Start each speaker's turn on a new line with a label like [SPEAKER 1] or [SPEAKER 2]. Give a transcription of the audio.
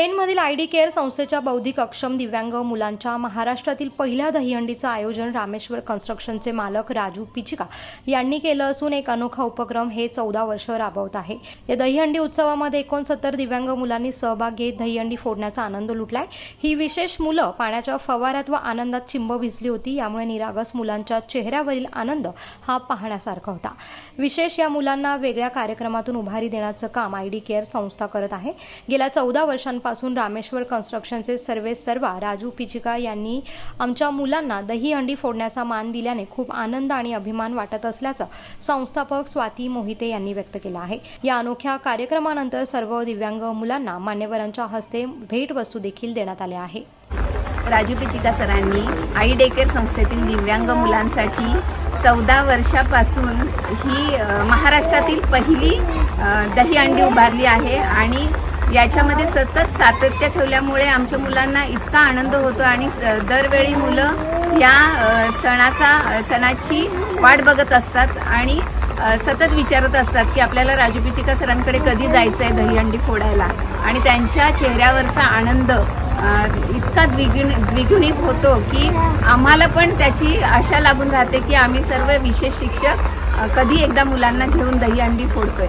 [SPEAKER 1] I D care संस्थेच्या बौद्धिक अक्षम दिव्यांग मुलांच्या महाराष्ट्रातील पहिल्या दहीहंडीचं आयोजन रामेश्वर कन्स्ट्रक्शनचे मालक राजू पिचिका यांनी केलं असून एक अनोखा उपक्रम हे चौदा वर्ष राबवत आहे. या दहीहंडी उत्सवामध्ये एकोणसत्तर दिव्यांग मुलांनी सहभाग घेत दहीहंडी फोडण्याचा आनंद लुटलाय. ही विशेष मुलं पाण्याच्या फवाऱ्यात व आनंदात चिंब भिजली होती यामुळे निरागस मुलांच्या चेहऱ्यावरील आनंद हा पाहण्यासारखा होता. विशेष या मुलांना वेगळ्या कार्यक्रमातून उभारी देण्याचं काम आय डी केअर संस्था करत आहे. गेल्या चौदा वर्षांपासून रामेश्वर कन्स्ट्रक्शनचे सर्वे सर्वा राजू पिचिका यांनी आमच्या मुलांना दहीहंडी फोडण्याचा मान दिल्याने खूप आनंद आणि अभिमान वाटत असल्याचं संस्थापक स्वाती मोहिते यांनी व्यक्त केलं आहे. या अनोख्या कार्यक्रमानंतर सर्व दिव्यांग मुलांना मान्यवरांच्या हस्ते भेटवस्तू देखील देण्यात आल्या आहे.
[SPEAKER 2] राजू पिचिका सरांनी आई डेकेर संस्थेतील दिव्यांग मुलांसाठी चौदा वर्षापासून ही महाराष्ट्रातील पहिली दही अंडी उभारली आहे आणि याच्यामध्ये सतत सातत्य ठेवल्यामुळे आमच्या मुलांना इतका आनंद होतो आणि स- दरवेळी मुलं या सणाचा सणाची वाट बघत असतात आणि सतत विचारत असतात की आपल्याला राजूपिचिका सरांकडे कधी जायचं आहे दहीहंडी फोडायला? आणि त्यांच्या चेहऱ्यावरचा आनंद इतका द्विगुण द्विगुणित होतो की आम्हाला पण त्याची आशा लागून राहते की आम्ही सर्व विशेष शिक्षक कधी एकदा मुलांना घेऊन दहीहंडी फोडतोय.